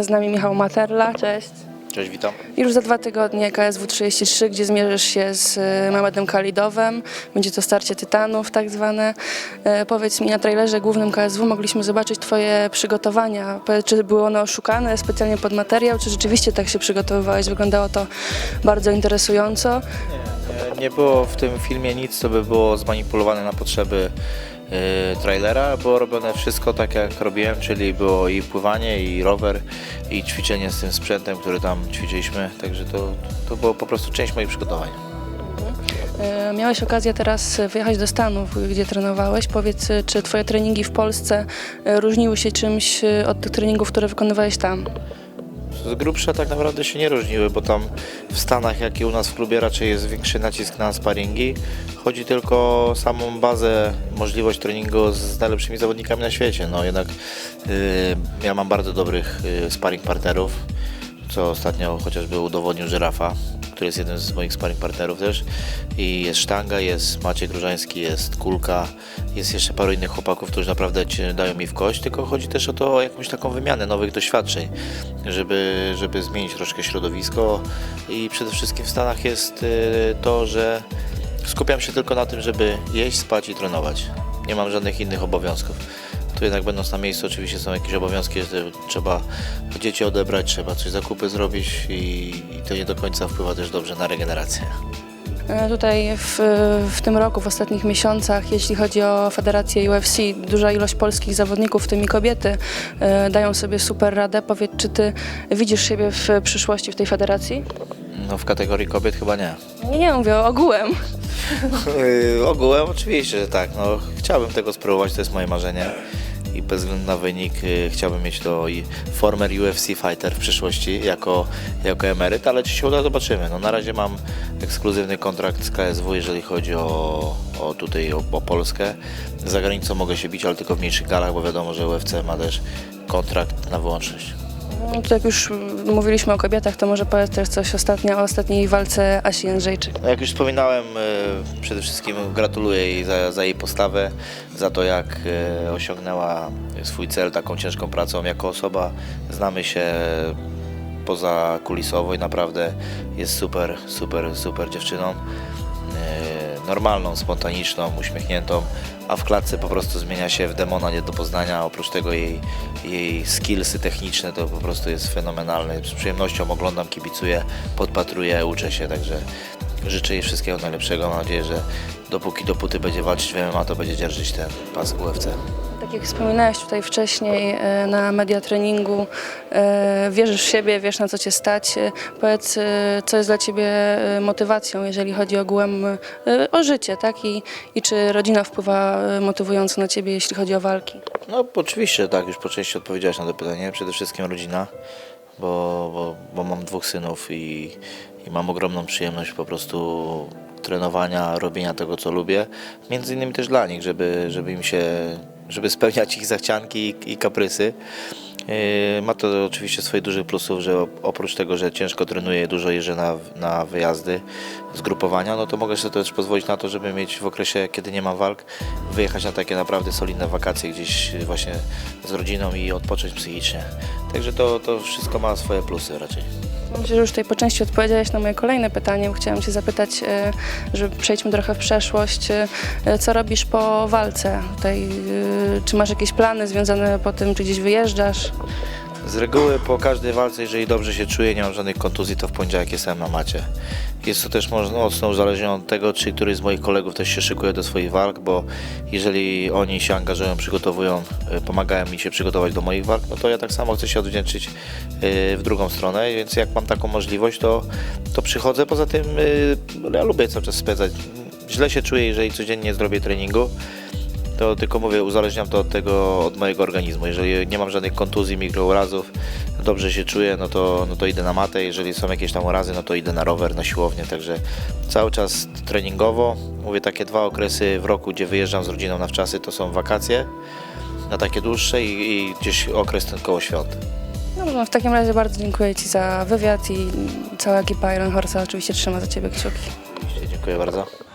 Z nami Michał Materla, cześć. Cześć, witam. Już za dwa tygodnie KSW 33, gdzie zmierzysz się z e, Mehmetem Kalidowem. Będzie to starcie tytanów tak zwane. E, Powiedz mi, na trailerze głównym KSW mogliśmy zobaczyć Twoje przygotowania. Czy były one oszukane specjalnie pod materiał, czy rzeczywiście tak się przygotowywałeś? Wyglądało to bardzo interesująco. Nie, nie było w tym filmie nic, co by było zmanipulowane na potrzeby trailera. Było robione wszystko tak, jak robiłem, czyli było i pływanie, i rower, i ćwiczenie z tym sprzętem, który tam ćwiczyliśmy. Także to, to było po prostu część moich przygotowań. E, Miałeś okazję teraz wyjechać do Stanów, gdzie trenowałeś. Powiedz, czy Twoje treningi w Polsce e, różniły się czymś od tych treningów, które wykonywałeś tam? Z grubsza tak naprawdę się nie różniły, bo tam w Stanach, jak i u nas w klubie, raczej jest większy nacisk na sparingi. Chodzi tylko o samą bazę, możliwość treningu z najlepszymi zawodnikami na świecie. No jednak yy, ja mam bardzo dobrych yy, sparring partnerów, co ostatnio chociażby udowodnił Żyrafa, który jest jednym z moich sparring partnerów też. I jest Sztanga, jest Maciej Różański, jest Kulka, jest jeszcze paru innych chłopaków, którzy naprawdę dają mi w kość, tylko chodzi też o to, o jakąś taką wymianę nowych doświadczeń, żeby, żeby zmienić troszkę środowisko i przede wszystkim w Stanach jest y, to, że skupiam się tylko na tym, żeby jeść, spać i trenować. Nie mam żadnych innych obowiązków. Tu jednak będąc na miejscu oczywiście są jakieś obowiązki, że trzeba dzieci odebrać, trzeba coś zakupy zrobić i, i to nie do końca wpływa też dobrze na regenerację. E, Tutaj w, w tym roku, w ostatnich miesiącach, jeśli chodzi o Federację UFC, duża ilość polskich zawodników, w tym i kobiety, e, dają sobie super radę. Powiedz, czy ty widzisz siebie w przyszłości w tej federacji? No w kategorii kobiet chyba nie. Nie, nie mówię ogółem. Ogółem oczywiście, że tak. No, chciałbym tego spróbować, to jest moje marzenie. I bez względu na wynik yy, chciałbym mieć to i former UFC fighter w przyszłości jako, jako emeryt, ale czy się uda, zobaczymy. No, na razie mam ekskluzywny kontrakt z KSW, jeżeli chodzi o, o tutaj o, o Polskę. Za granicą mogę się bić, ale tylko w mniejszych galach, bo wiadomo, że UFC ma też kontrakt na wyłączność. No, to jak już mówiliśmy o kobietach, to może powiedz też coś ostatnio o ostatniej walce Asi Jędrzejczyk. No jak już wspominałem, e, przede wszystkim gratuluję jej za, za jej postawę, za to jak e, osiągnęła swój cel taką ciężką pracą. Jako osoba znamy się poza kulisowo i naprawdę jest super, super, super dziewczyną. Normalną, spontaniczną, uśmiechniętą, a w klatce po prostu zmienia się w demona nie do poznania. Oprócz tego jej, jej skillsy techniczne to po prostu jest fenomenalne. Z przyjemnością oglądam, kibicuję, podpatruję, uczę się, także życzę jej wszystkiego najlepszego. Mam nadzieję, że dopóki dopóty będzie walczyć w MMA, to będzie dzierżyć ten pas w UFC. Tak jak wspominałeś tutaj wcześniej e, na media treningu, e, wierzysz w siebie, wiesz na co cię stać. E, Powiedz, co jest dla ciebie motywacją, jeżeli chodzi ogółem o życie, tak? I, I czy rodzina wpływa motywująco na ciebie, jeśli chodzi o walki? No oczywiście, tak, już po części odpowiedziałeś na to pytanie. Przede wszystkim rodzina, bo, bo, bo mam dwóch synów i, i mam ogromną przyjemność po prostu trenowania, robienia tego, co lubię. Między innymi też dla nich, żeby, żeby im się, żeby spełniać ich zachcianki i, i kaprysy. Yy, Ma to oczywiście swoje duże plusów, że op- oprócz tego, że ciężko trenuję, dużo jeżdżę na, na wyjazdy, zgrupowania, no to mogę sobie też pozwolić na to, żeby mieć w okresie, kiedy nie mam walk, wyjechać na takie naprawdę solidne wakacje gdzieś właśnie z rodziną i odpocząć psychicznie. Także to, to wszystko ma swoje plusy raczej. Myślę, że już tutaj po części odpowiedziałeś na moje kolejne pytanie. Chciałam Cię zapytać, e, że przejdźmy trochę w przeszłość. E, Co robisz po walce? Tutaj, e, czy masz jakieś plany związane po tym, czy gdzieś wyjeżdżasz? Z reguły po każdej walce, jeżeli dobrze się czuję, nie mam żadnych kontuzji, to w poniedziałek jestem na macie. Jest to też mo- mocno uzależnione od tego, czy któryś z moich kolegów też się szykuje do swoich walk, bo jeżeli oni się angażują, przygotowują, y, pomagają mi się przygotować do moich walk, no to ja tak samo chcę się odwdzięczyć y, w drugą stronę, więc jak mam taką możliwość, to, to przychodzę. Poza tym y, ja lubię cały czas spędzać. Źle się czuję, jeżeli codziennie zrobię treningu to tylko mówię, uzależniam to od tego, od mojego organizmu. Jeżeli nie mam żadnych kontuzji, mikrourazów, dobrze się czuję, no to, no to idę na matę. Jeżeli są jakieś tam urazy, no to idę na rower, na siłownię. Także cały czas treningowo. Mówię, takie dwa okresy w roku, gdzie wyjeżdżam z rodziną na wczasy, to są wakacje na takie dłuższe i, i gdzieś okres ten koło świąt. No, no, w takim razie bardzo dziękuję Ci za wywiad i cała ekipa Iron Horse'a oczywiście trzyma za Ciebie kciuki. Dziękuję bardzo.